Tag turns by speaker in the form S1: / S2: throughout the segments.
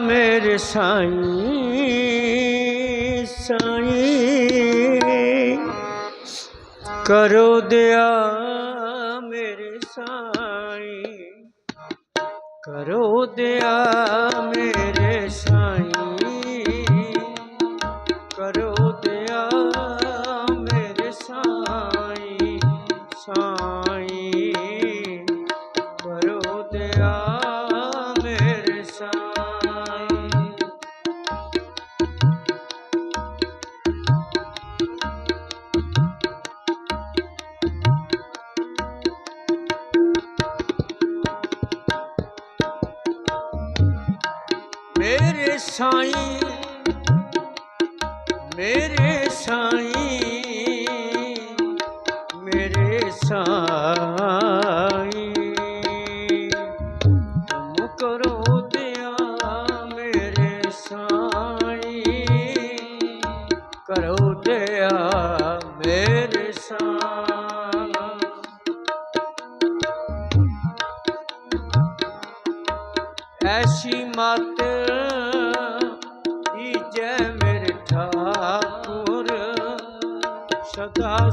S1: ਮੇਰੇ ਸਾਈਂ ਸਾਈਂ। ਕਰੋ ਦਿਆ ਮੇਰੇ ਸਾਈਂ। ਕਰੋ ਦਿਆ ਮੇਰੇ ਸਾਈਂ ਮੇਰੇ ਸਾਈਂ ਮੇਰੇ ਸਾਈਂ। ਦਾ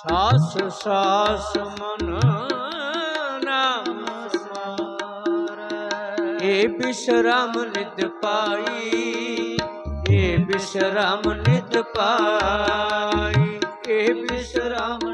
S1: ਸਾਸ ਸਾਸ ਮਨ ਨਾਮ ਸਮਾਰ। ਏ ਬਿਸ਼ਰਮ ਨਿਤ ਪਾਈ ਏ ਬਿਸ਼ਰਮ ਨਿਤ ਪਾਈ ਏ ਬਿਸ਼ਰਮ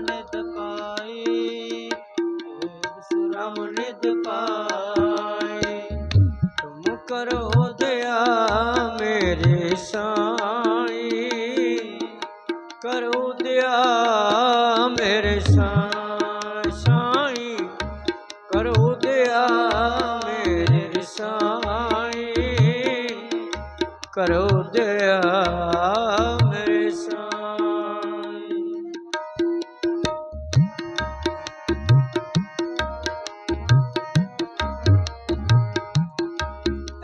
S1: ਕਰੋ ਦਿਆ ਮੇਰੇ ਸਾਈ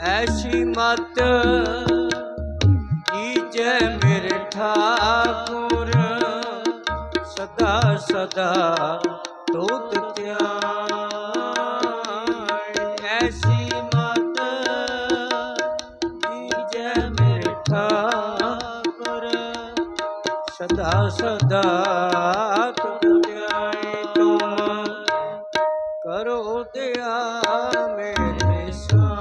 S1: ਐਸੀ ਮਤ ਕੀਜੈ ਮੇਰੇ ਠਾਕੁਰ? ਸਦਾ ਸਦਾ ਦਾਤ ਜਾਏ ਤੁਮ ਕਰੋ ਦਿਆ ਮੇਰੇ ਸਾ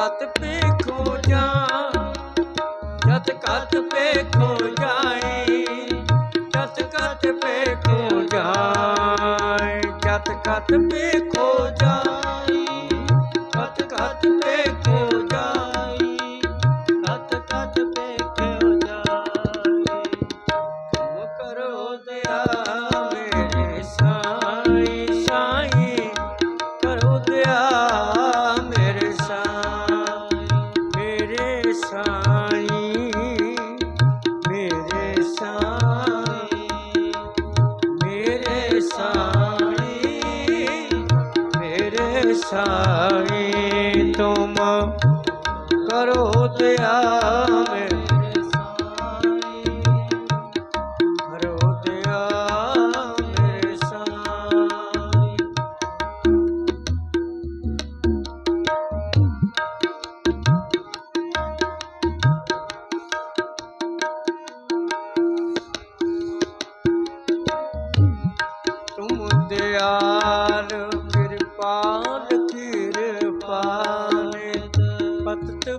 S1: ਜਤ ਪੇਖੋ ਜਾ ਜਤ ਕਤ ਜਾਏ ਜਤ ਕਤ ਜਾਏ ਜਤ ਕਤ ਪੇਖੋ ਜਾਏ દર્શાવે તુમ કરો દયા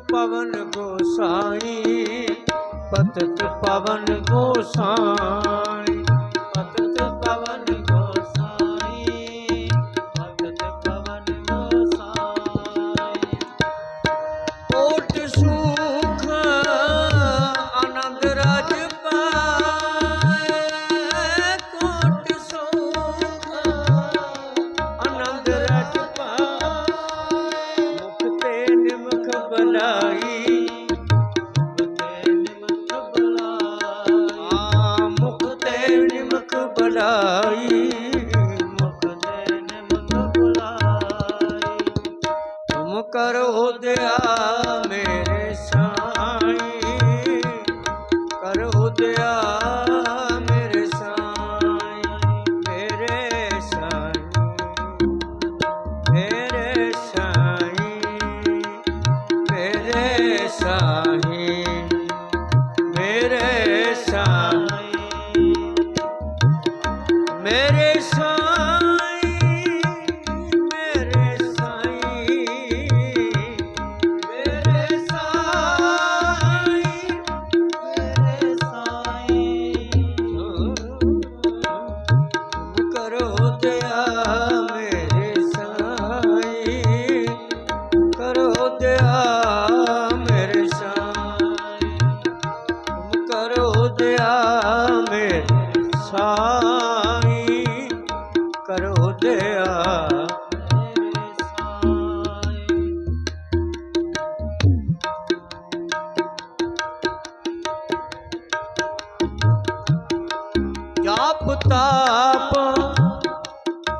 S1: ਪਵਨ ਗੋਸਾਈ ਪਤਿਤ ਪਵਨ ਗੋਸਾਈ ভোলাই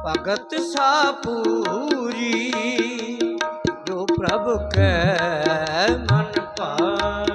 S1: ਭਗਤ ਸਾ ਪੂਰੀ ਜੋ ਪ੍ਰਭ ਕੈ ਮਨ ਭਾਏ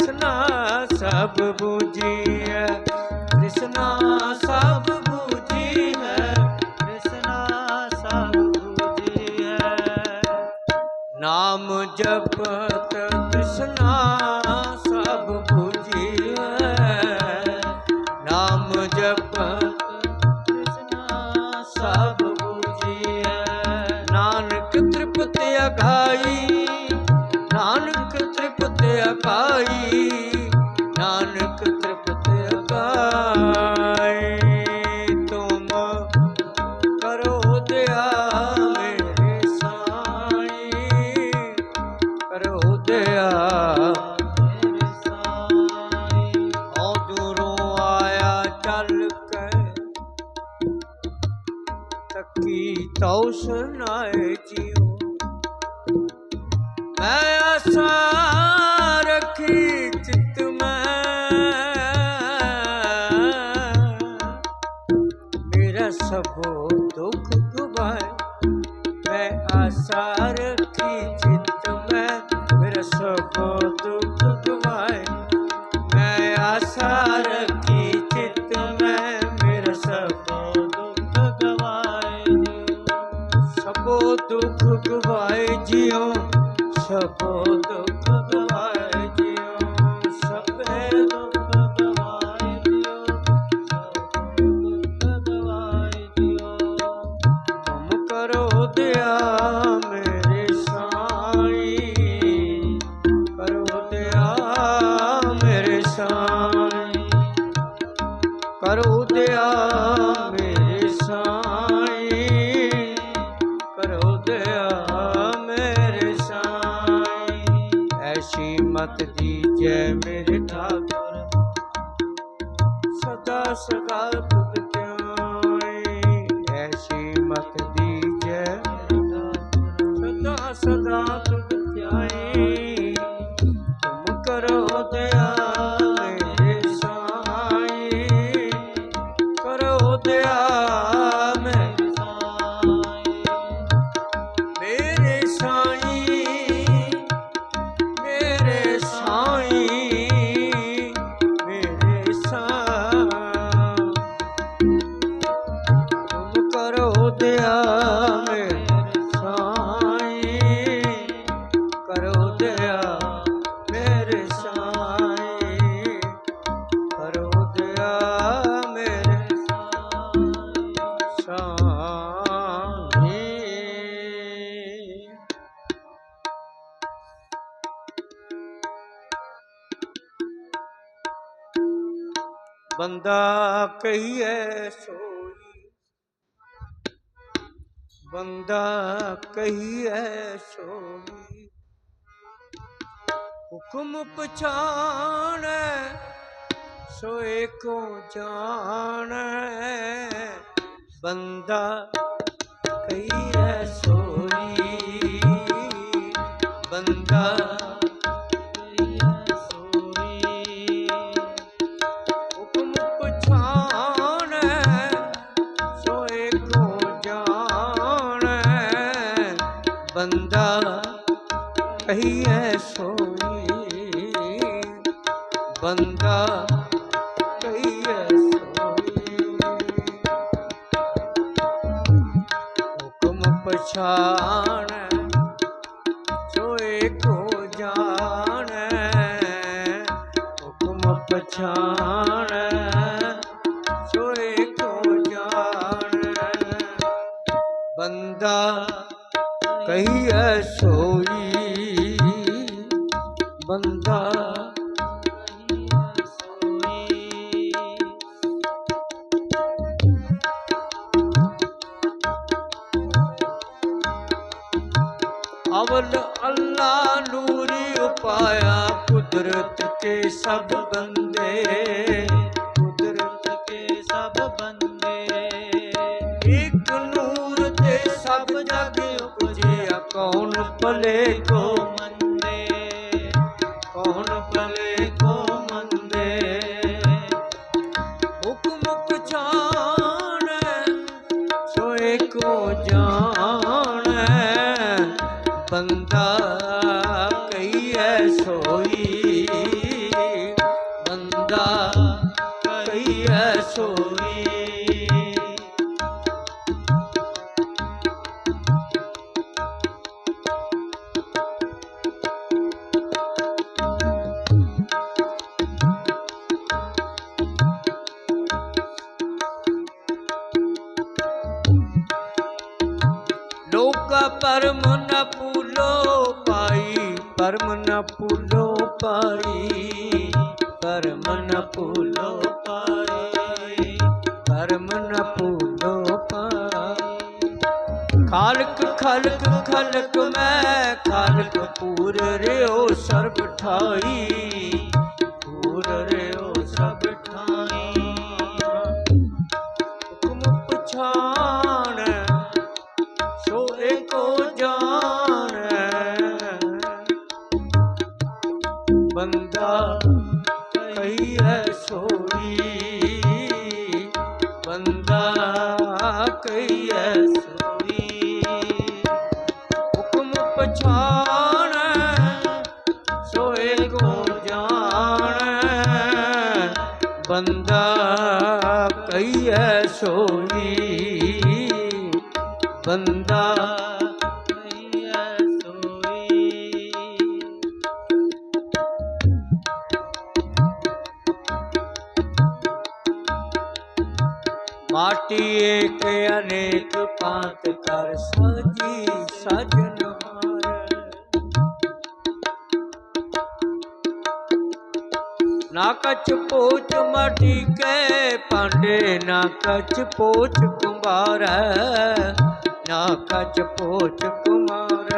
S1: ਕ੍ਰਿਸ਼ਨਾ ਸਭ ਬੂਝੀਐ। ਕ੍ਰਿਸ਼ਨਾ ਸਭ ਬੂਝੀਐ। ਕ੍ਰਿਸ਼ਨਾ ਸਭ ਬੂਝੀਐ। ਨਾਮ ਜਪਤ ਕ੍ਰਿਸ਼ਨਾ ਸਭ ਬੂਝੀਐ। ਨਾਮ ਜਪਤ ਸਭ ਬੂਝੀਐ। ਨਾਨਕ ਤ੍ਰਿਪਤਿ ਅਗਾਈ, ਨਾਨਕ ਤ੍ਰਿਪਤਿ ਅਗਾਈ। ਸਭੋ ਐਸੀ ਦੀ ਜੈ ਮੇਰੇ ਠਾਕੁਰ ਸਦਾ ਸਦਾ ਤੁਧ ਐਸੀ ਮਤ ਦੀਜੈ ਸਦਾ ਸਦਾ ਕਰੋ ਦਇਆ ਸਾਈ। ਕਰੋ ਦਇਆ ਮੇਰੇ ਸਾਈ ਕਰੋ ਦਇਆ ਮੇਰੇ ਸਾਈ। ਬੰਦਾ ਕਹੀਏ ਬੰਦਾ ਕਹੀਏ ਸੋਈ ਹੁਕਮ ਪਛਾਣੈ ਸੋਏ ਕੋ ਜਾਣੈ। ਬੰਦਾ ਕਹੀਏ ਸੋਈ ਬੰਦਾ ਕਹੀਐ ਸੋਈ। ਬੰਦਾ ਕਹੀਐ ਸੋਈ। ਹੁਕਮ ਪਛਾਣ ਸੋਏ ਕੋ ਜਾਣ। ਹੁਕਮ ਪਛਾਣ। ਕੌਣ ਭਲੇ ਪਰਮ ਨ ਪੂਲੋ ਪਾਈ, ਪਰਮ ਨ ਪੂਲੋ ਪਾਈ, ਪਰਮ ਨ ਪੂਲੋ ਪਾਈ, ਪਰਮ ਨ ਪੂਲੋ ਪਾਈ। ਖਾਲਕ, ਖਲਕ ਖਲਕ ਮੈਂ, ਖਾਲਕ ਪੂਰ ਰਿਓ ਸਰਬ ਠਾਈ, ਪੂਰ ਰਿਓ ਬੰਦਾ
S2: ਕਹੀਐ ਸੋਈ
S1: ਮਾਟੀ ਏਕ ਅਨੇਕ ਪਾਤ ਕਰ ਸਾਜੀ ਸਜਨਾਰ ਨਾ ਕਚ ਪੋਚ ਮਾਟੀ ਕੇ ਪਾਂਡੇ ਨਾ ਕਛ ਪੋਚ ਕੁੰਬਾਰ ਨਾ ਕਛ ਪੋਚ ਕੁਮਾਰ।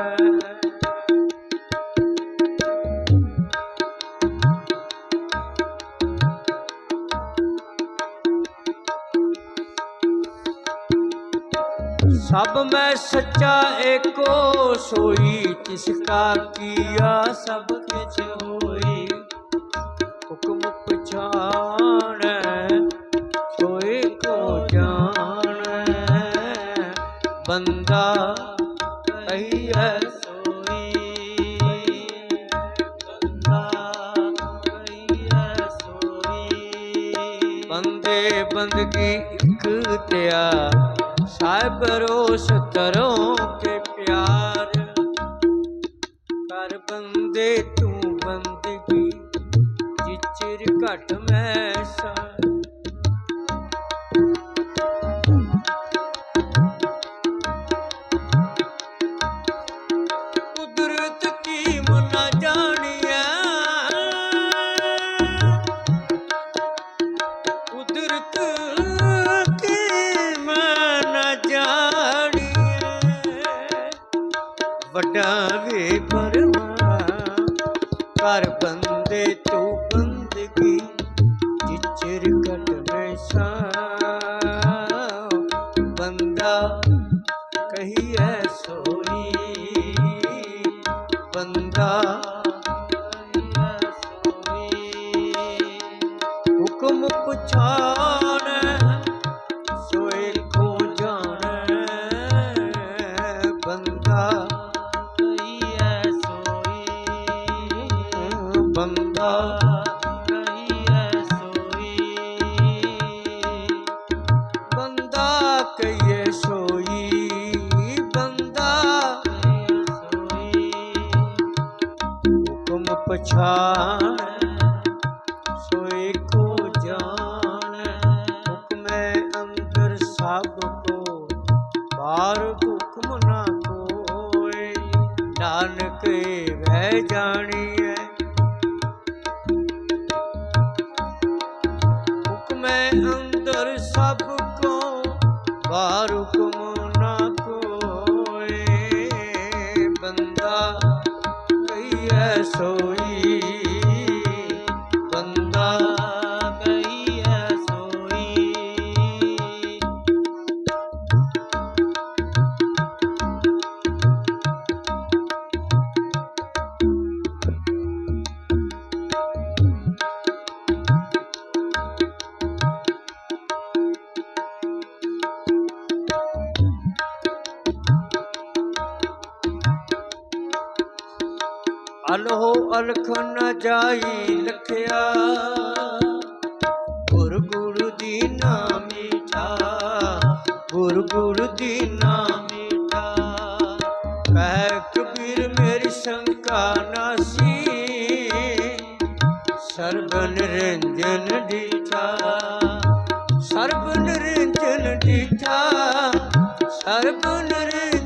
S1: ਸਭ ਮੈਂ ਸੱਚਾ ਏਕੋ ਸੋਈ, ਤਿਸ ਕਾ ਕੀਆ ਸਭ ਕਿਛ ਹੋਈ। ਬੰਦਾ ਕਹੀਐ
S2: ਸੋਈ ਬੰਦਾ ਕਹੀਐ ਸੋਈ
S1: ਬੰਦੇ ਬੰਦਗੀ ਇਕ ਤਿਆ ਸਾਹਿਬ ਰੋਸ ਕਰੋ ਹੁਕਮ ਪਛਾਣੈ ਨਾਨਕ ਵਹਿ ਜਾਣੀਐ। ਹੁਕਮੈ ਅੰਦਰ ਸਭ ਕੋ ਬਾਹਰ ਹੁਕਮ ਅਲਹੋ ਅਲਖ ਨ ਜਾਈ ਲਖਿਆ। ਗੁਰ ਗੁਰੂ ਨਾਮੀ ਠਾ ਗੁਰ ਗੁਰੂ ਨਾਮੀ
S2: ਮੀਠਾ
S1: ਕਹਿ ਕਬੀਰ ਮੇਰੀ ਸ਼ੰਕਾ ਨਾਸੀ ਸਰਬ ਨਿਰੰਜਨ ਡੀਠਾ। ਸਰਬ ਨਿਰੰਜਨ ਡੀਠਾ। ਸਰਬ ਨਿਰੰਜਨ